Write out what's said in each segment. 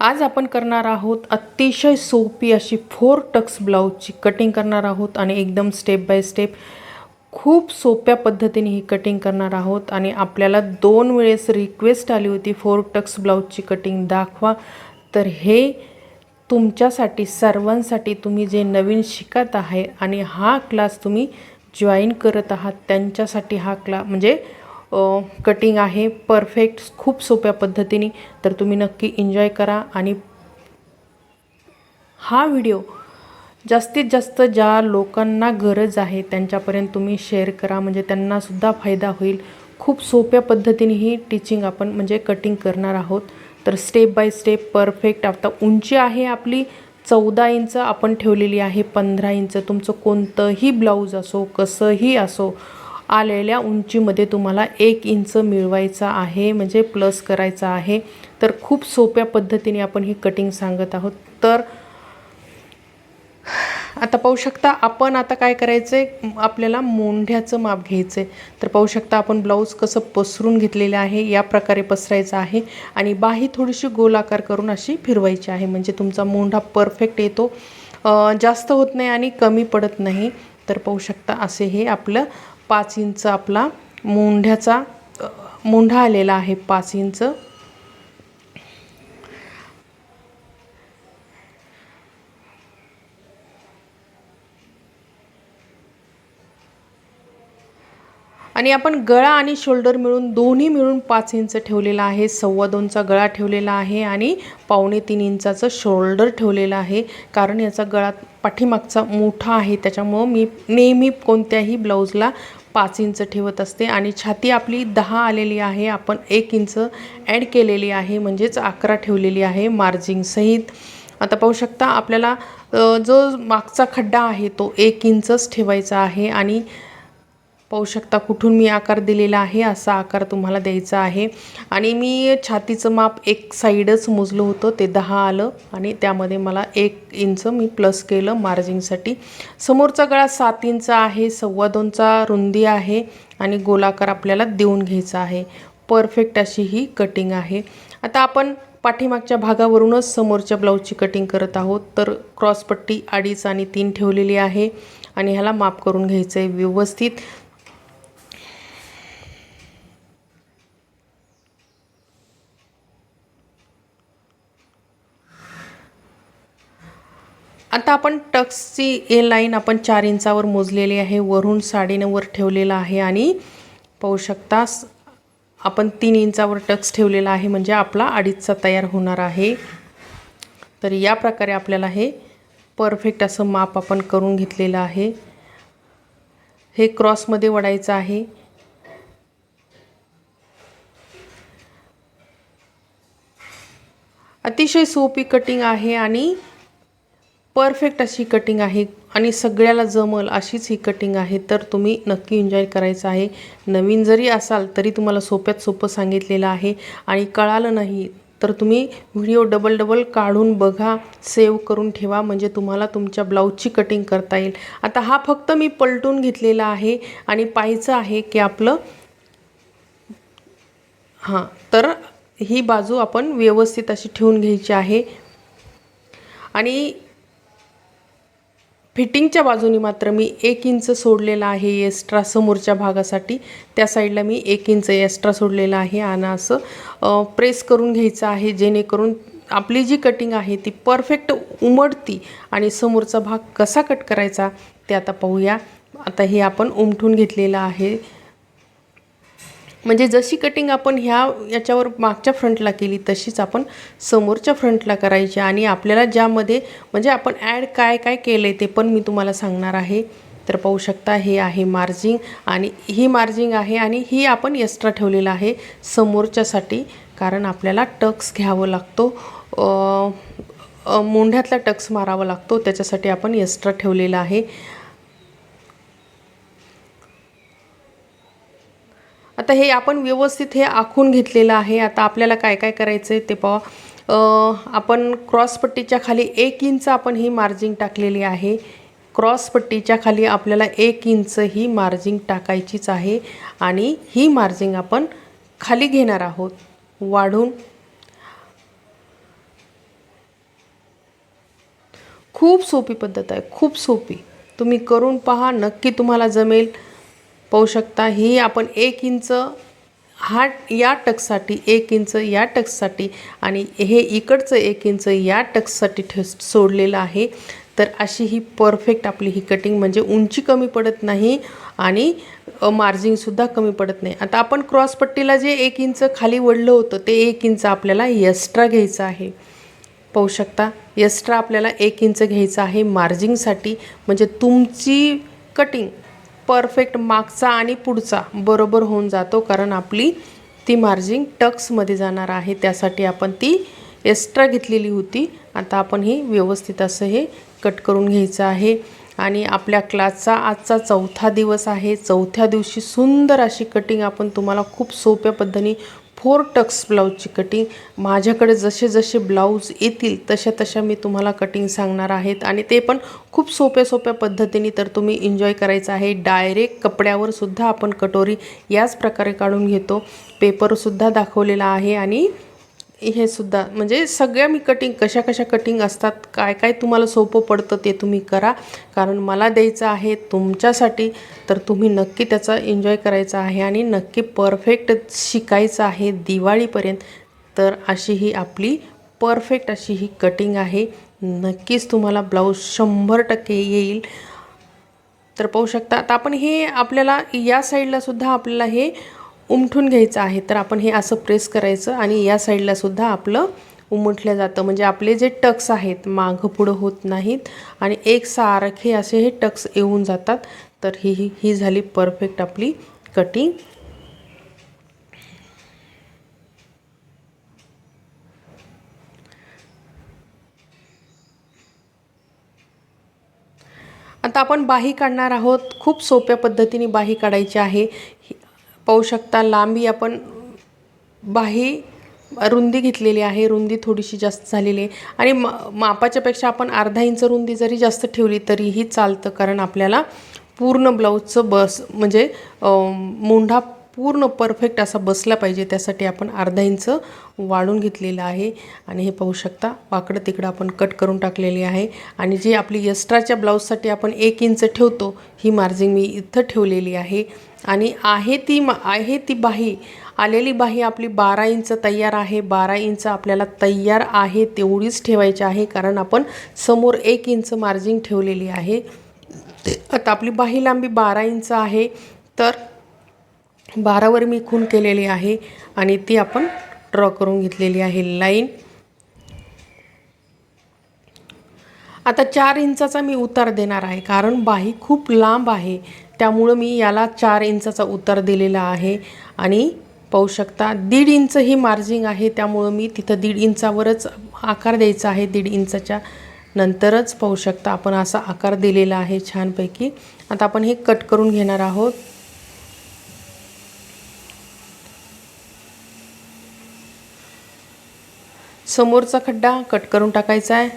आज आपण करणार आहोत अतिशय सोपी अशी फोर टक्स ब्लाऊजची कटिंग करणार आहोत आणि एकदम स्टेप बाय स्टेप खूप सोप्या पद्धतीने ही कटिंग करणार आहोत. आणि आपल्याला दोन वेळेस रिक्वेस्ट आली होती फोर टक्स ब्लाऊजची कटिंग दाखवा. तर हे तुमच्यासाठी सर्वांसाठी तुम्ही जे नवीन शिकत आहे आणि हा क्लास तुम्ही जॉईन करत आहात त्यांच्यासाठी हा क्ला म्हणजे कटिंग आहे. परफेक्ट खूप सोप्या पद्धतीने. तर तुम्ही नक्की एन्जॉय करा आणि हा व्हिडिओ जास्तीत जास्त ज्या लोकांना गरज आहे त्यांच्यापर्यंत तुम्ही शेअर करा. म्हणजे त्यांनासुद्धा फायदा होईल. खूप सोप्या पद्धतीने ही टीचिंग आपण म्हणजे कटिंग करणार आहोत. तर स्टेप बाय स्टेप परफेक्ट आता उंची आहे आपली चौदा इंच आपण ठेवलेली आहे पंधरा इंच. तुमचं कोणतंही ब्लाऊज असो कसंही असो आलेल्या उंचीमध्ये तुम्हाला एक इंच मिळवायचा आहे म्हणजे प्लस करायचा आहे. तर खूप सोप्या पद्धतीने आपण ही कटिंग सांगत आहोत. तर आता पाहू शकता आपण आता काय करायचं आहे आपल्याला मोंढ्याचं माप घ्यायचं आहे तर पाहू शकता आपण ब्लाऊज कसं पसरून घेतलेलं आहे या प्रकारे पसरायचं आहे आणि बाही थोडीशी गोलाकार करून अशी फिरवायची आहे. म्हणजे तुमचा मोंढा परफेक्ट येतो. जास्त होत नाही आणि कमी पडत नाही. तर पाहू शकता असे हे आपलं पाच इंच आपला मोंढ्याचा मोंढा आलेला आहे पाच इंच. आणि आपण गळा आणि शोल्डर मिळून दोन्ही मिळून पाच इंच ठेवलेला आहे. सव्वा दोनचा गळा ठेवलेला आहे आणि पावणे तीन इंचाचं शोल्डर ठेवलेलं आहे. कारण याचा गळा पाठीमागचा मोठा आहे त्याच्यामुळं मी नेहमी कोणत्याही ब्लाऊजला पाच इंच ठेवत असते. आणि छाती आपली दहा आलेली आहे आपण एक इंच ॲड केलेली आहे म्हणजेच अकरा ठेवलेली आहे मार्जिंगसहित आता पाहू शकता आपल्याला जो मागचा खड्डा आहे तो एक इंचच ठेवायचा आहे आणि पाहू शकता कुठून मी आकार दिलेला आहे असा आकार तुम्हाला द्यायचा आहे. आणि मी छातीचं माप एक साईडच मोजलं होतं ते दहा आलं आणि त्यामध्ये मला एक इंच मी प्लस केलं मार्जिंगसाठी समोरचा गळा सात इंच आहे सव्वा दोनचा रुंदी आहे आणि गोलाकार आपल्याला देऊन घ्यायचा आहे. परफेक्ट अशी ही कटिंग आहे. आता आपण पाठीमागच्या भागावरूनच समोरच्या ब्लाऊजची कटिंग करत आहोत. तर क्रॉसपट्टी अडीच आणि तीन ठेवलेली आहे आणि ह्याला माप करून घ्यायचं आहे व्यवस्थित. आता आपण टक्सची ए लाईन आपण चार इंचावर मोजलेली आहे. वरून साडेनऊवर ठेवलेला आहे आणि पाहू शकता आपण तीन इंचावर टक्स ठेवलेला आहे. म्हणजे आपला अडीचचा तयार होणार आहे. तर या प्रकारे आपल्याला हे परफेक्ट असं माप आपण करून घेतलेलं आहे. हे क्रॉसमध्ये वडायचं आहे. अतिशय सोपी कटिंग आहे आणि परफेक्ट अशी कटिंग आहे आणि सगळ्याला जमल अशीच ही कटिंग आहे तर तुम्ही नक्की एन्जॉय करायचं आहे. नवीन जरी असाल तरी तुम्हाला सोप्यात सोपं सांगितलेलं आहे आणि कळालं नाही तर तुम्ही व्हिडिओ डबल डबल काढून बघा सेव्ह करून ठेवा म्हणजे तुम्हाला तुमच्या ब्लाऊजची कटिंग करता येईल. आता हा फक्त मी पलटून घेतलेला आहे आणि पाहायचं आहे की आपलं हां तर ही बाजू आपण व्यवस्थित अशी ठेवून घ्यायची आहे. आणि फिटिंगच्या बाजूनी मात्र मी एक इंच सोडलेला आहे एक्स्ट्रा समोरच्या भागासाठी. त्या साईडला मी एक इंच एक्स्ट्रा सोडलेला आहे आणि असं प्रेस करून घ्यायचं आहे जेणेकरून आपली जी कटिंग आहे ती परफेक्ट उमटती आणि समोरचा भाग कसा कट करायचा ते आता पाहूया. आता हे आपण उमटून घेतलेलं आहे. म्हणजे जशी कटिंग आपण ह्या याच्यावर मागच्या फ्रंटला केली तशीच आपण समोरच्या फ्रंटला करायची. आणि आपल्याला ज्यामध्ये म्हणजे आपण ॲड काय काय केलं आहे ते पण मी तुम्हाला सांगणार आहे. तर पाहू शकता हे आहे मार्जिंग आणि ही मार्जिंग आहे आणि ही आपण एक्स्ट्रा ठेवलेलं आहे समोरच्यासाठी. कारण आपल्याला टक्स घ्यावं लागतो. मोंढ्यातला टक्स मारावा लागतो. त्याच्यासाठी आपण एक्स्ट्रा ठेवलेला आहे. आता हे आपण व्यवस्थित हे आखून घेतलेलं आहे. आता आपल्याला काय काय करायचं आहे ते पाहा. आपण क्रॉसपट्टीच्या खाली एक इंच आपण ही मार्जिंग टाकलेली आहे. क्रॉसपट्टीच्या खाली आपल्याला एक इंच ही मार्जिंग टाकायचीच आहे आणि ही मार्जिंग आपण खाली घेणार आहोत. वाढून. खूप सोपी पद्धत आहे. खूप सोपी. तुम्ही करून पहा. नक्की तुम्हाला जमेल. पाहू शकता ही आपण एक इंच हा या टक्ससाठी एक इंच या टक्ससाठी आणि हे इकडचं एक इंच या टक्ससाठी ठे सोडलेलं आहे. तर अशी ही परफेक्ट आपली ही कटिंग म्हणजे उंची कमी पडत नाही आणि मार्जिंगसुद्धा कमी पडत नाही. आता आपण क्रॉसपट्टीला जे एक इंच खाली वळलं होतं ते एक इंच आपल्याला एक्स्ट्रा घ्यायचं आहे. पाहू शकता एक्स्ट्रा आपल्याला एक इंच घ्यायचं आहे मार्जिंगसाठी म्हणजे तुमची कटिंग परफेक्ट मागचा आणि पुढचा बरोबर होऊन जातो कारण आपली ती मार्जिंग टक्समध्ये जाणार आहे. त्यासाठी आपण ती एक्स्ट्रा घेतलेली होती. आता आपण ही व्यवस्थित असं हे कट करून घ्यायचं आहे. आणि आपल्या क्लासचा आजचा चौथा दिवस आहे. चौथ्या दिवशी सुंदर अशी कटिंग आपण तुम्हाला खूप सोप्या पद्धतीने फोर टक्स ब्लाऊजची कटिंग माझ्याकडे जसे जसे ब्लाऊज येतील तशा तशा मी तुम्हाला कटिंग सांगणार आहेत. आणि ते पण खूप सोप्या सोप्या पद्धतीने तर तुम्ही एन्जॉय करायचं आहे. डायरेक्ट कपड्यावर सुद्धा आपण कटोरी याच प्रकारे काढून घेतो. पेपरसुद्धा दाखवलेला आहे आणि हे सुद्धा. म्हणजे सगळ्या मी कटिंग कशा कशा कटिंग असतात काय काय तुम्हाला सोपं पडतं ते तुम्ही करा. कारण मला द्यायचं आहे तुमच्यासाठी तर तुम्ही नक्की त्याचा एन्जॉय करायचा आहे आणि नक्की परफेक्ट शिकायचं आहे दिवाळीपर्यंत. तर अशी ही आपली परफेक्ट अशी ही कटिंग आहे. नक्कीच तुम्हाला ब्लाऊज शंभर टक्के येईल. तर पाहू शकता आता आपण हे आपल्याला या साईडला सुद्धा आपल्याला हे उमठून घ्यायचं आहे तर आपण हे असं प्रेस करायचं आणि या साईडला सुद्धा आपलं उमटलं जातं. म्हणजे आपले जे टक्स आहेत मागं पुढं होत नाहीत आणि एक सारखे असे हे टक्स येऊन जातात. तर ही ही ही झाली परफेक्ट आपली कटिंग आता आपण बाही काढणार आहोत. खूप सोप्या पद्धतीने बाही काढायची आहे. पाहू शकता. लांबी आपण बाही रुंदी घेतलेली आहे. रुंदी थोडीशी जास्त झालेली आहे. आणि म मापाच्यापेक्षा आपण अर्धा इंच रुंदी जरी जास्त ठेवली तरीही चालतं. कारण आपल्याला पूर्ण ब्लाऊजचं बस म्हणजे मुंढा मोंढा पूर्ण परफेक्ट असा बसला पाहिजे. त्यासाठी आपण अर्धा इंच वाढून घेतलेलं आहे. आणि हे पाहू शकता वाकडं तिकडं आपण कट करून टाकलेली आहे. आणि जी आपली एक्स्ट्राच्या ब्लाऊजसाठी आपण एक इंच ठेवतो ही मार्जिंग मी इथं ठेवलेली आहे. आणि आहे ती मा आहे ती बाही आलेली बाही आपली बारा इंच तयार आहे. बारा इंच आपल्याला तयार आहे तेवढीच ठेवायची आहे कारण आपण समोर एक इंच मार्जिंग ठेवलेली आहे. आता आपली बाही लांबी बारा इंच आहे. तर बारावर मी खून केलेली आहे आणि ती आपण ड्रॉ करून घेतलेली आहे. लाईन आता चार इंचाचा मी उतार देणार आहे कारण बाही खूप लांब आहे. त्यामुळं मी याला चार इंचाचा उतार दिलेला आहे. आणि पाहू शकता दीड इंच ही मार्जिंग आहे त्यामुळं मी तिथं दीड इंचावरच आकार द्यायचा आहे. दीड इंचाच्या नंतरच पाहू शकता आपण असा आकार दिलेला आहे छानपैकी. आता आपण हे कट करून घेणार आहोत. समोरचा खड्डा कट करून टाकायचा आहे.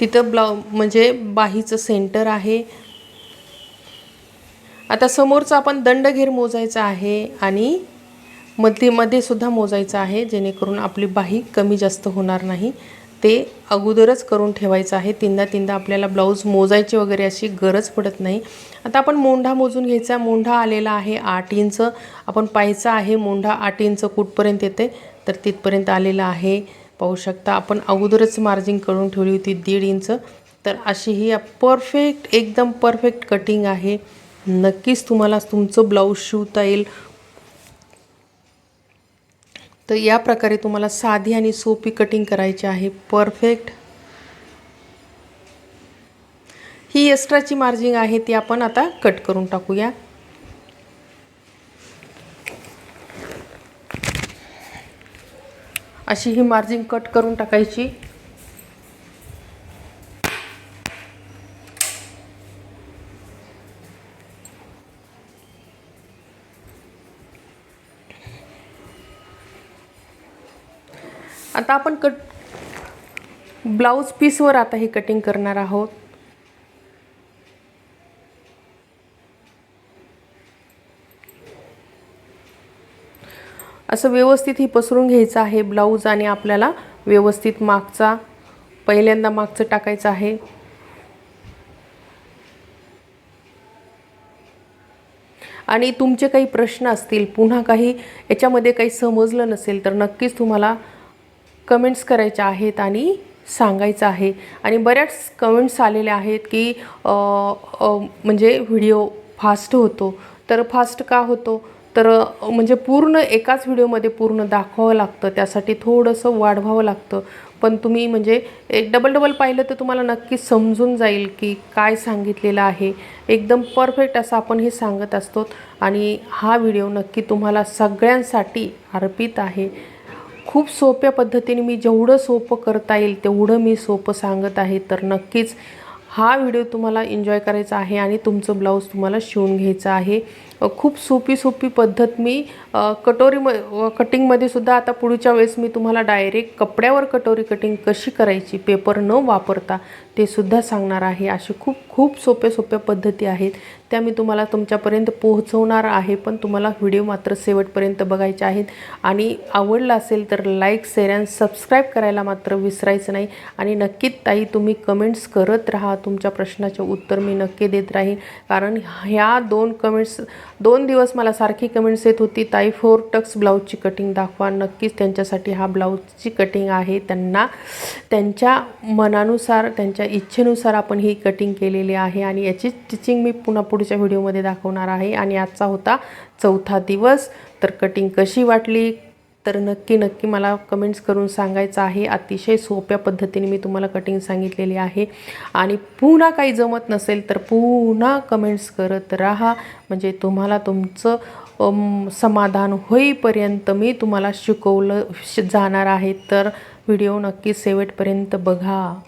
तिथं ब्लाउ म्हणजे बाहीचं सेंटर आहे. आता समोरचा आपण दंडघेर मोजायचा आहे आणि मध्ये मध्ये सुद्धा मोजायचं आहे जेणेकरून आपली बाही कमी जास्त होणार नाही. ते अगोदरच करून ठेवायचं आहे. तीनदा तीनदा आपल्याला ब्लाऊज मोजायची वगैरे अशी गरज पडत नाही. आता आपण मोंढा मोजून घ्यायचा. मोंढा आलेला आहे आठ इंच. आपण पाहायचं आहे मोंढा आठ इंच कुठपर्यंत येते? तर तिथपर्यंत आलेला आहे. पाहू शकता आपण अगोदरच मार्जिंग करून ठेवली होती दीड इंच. तर अशी ही परफेक्ट एकदम परफेक्ट कटिंग आहे. नक्कीच तुम्हाला तुमचं ब्लाऊज शिवता येईल. तर या प्रकारे तुम्हाला साधी आणि सोपी कटिंग करायची आहे. परफेक्ट ही एक्स्ट्राची मार्जिंग आहे ती आपण आता कट करून टाकूया. अशी ही मार्जिंग कट करून टाकायची. आता आपण कट ब्लाऊज पीसवर आता हे कटिंग करणार आहोत. असं व्यवस्थित ही पसरून घ्यायचं आहे ब्लाऊज आणि आपल्याला व्यवस्थित मागचा पहिल्यांदा मागचं टाकायचं आहे. आणि तुमचे काही प्रश्न असतील पुन्हा काही याच्यामध्ये काही समजलं नसेल तर नक्कीच तुम्हाला कमेंट्स करायच्या आहेत आणि सांगायचं आहे. आणि बऱ्याच कमेंट्स आलेल्या आहेत की म्हणजे व्हिडिओ फास्ट होतो. तर फास्ट का होतो? तर म्हणजे पूर्ण एकाच व्हिडिओमध्ये पूर्ण दाखवावं लागतं. त्यासाठी थोडंसं वाढवावं लागतं. पण तुम्ही म्हणजे एक डबल डबल पाहिलं तर तुम्हाला नक्की समजून जाईल की काय सांगितलेलं आहे. एकदम परफेक्ट असं आपण हे सांगत असतो. आणि हा व्हिडिओ नक्की तुम्हाला सगळ्यांसाठी अर्पित आहे. खूप सोप्या पद्धतीने मी जेवढं सोपं करता येईल तेवढं मी सोपं सांगत आहे. तर नक्कीच हा व्हिडिओ तुम्हाला एन्जॉय करायचा आहे आणि तुमचं ब्लाऊज तुम्हाला शिवून घ्यायचं आहे. खूप सोपी सोपी पद्धत मी कटोरीम कटोरी म कटिंगमध्ये सुद्धा आता पुढच्या वेळेस मी तुम्हाला डायरेक्ट कपड्यावर कटोरी कटिंग कशी करायची पेपर न वापरता ते सुद्धा सांगणार आहे. असे खूप खूप सोप्या सोप्या पद्धती आहेत. त्या मी तुम्हाला तुमच्यापर्यंत पोहोचवणार आहे. पण तुम्हाला व्हिडिओ मात्र शेवटपर्यंत बघायचे आहेत. आणि आवडला असेल तर लाईक शेअर अँड सबस्क्राईब करायला मात्र विसरायचं नाही. आणि नक्कीच ताई तुम्ही कमेंट्स करत राहा. तुमच्या प्रश्नाचे उत्तर मी नक्की देत राहीन. कारण ह्या दोन कमेंट्स दोन दिवस मला सारखी कमेंट्स येत होती ताई फोर टक्स ब्लाऊजची कटिंग दाखवा. नक्कीच त्यांच्यासाठी हा ब्लाऊजची कटिंग आहे. त्यांना त्यांच्या मनानुसार त्यांच्या इच्छेनुसार आपण ही कटिंग केलेली आहे आणि याची स्टिचिंग मी पुन्हा पुढच्या व्हिडिओमध्ये दाखवणार आहे. आणि आजचा होता चौथा दिवस. तर कटिंग कशी वाटली? तर नक्की नक्की मला कमेंट्स करून सांगायचं आहे. अतिशय सोप्या पद्धतीने मी तुम्हाला कटिंग सांगितलेली आहे. आणि पुन्हा काही जमत नसेल तर पुन्हा कमेंट्स करत राहा. म्हणजे तुम्हाला तुमचं समाधान होईपर्यंत मी तुम्हाला शिकवलं श- जाणार आहे. तर व्हिडिओ नक्की शेवटपर्यंत बघा.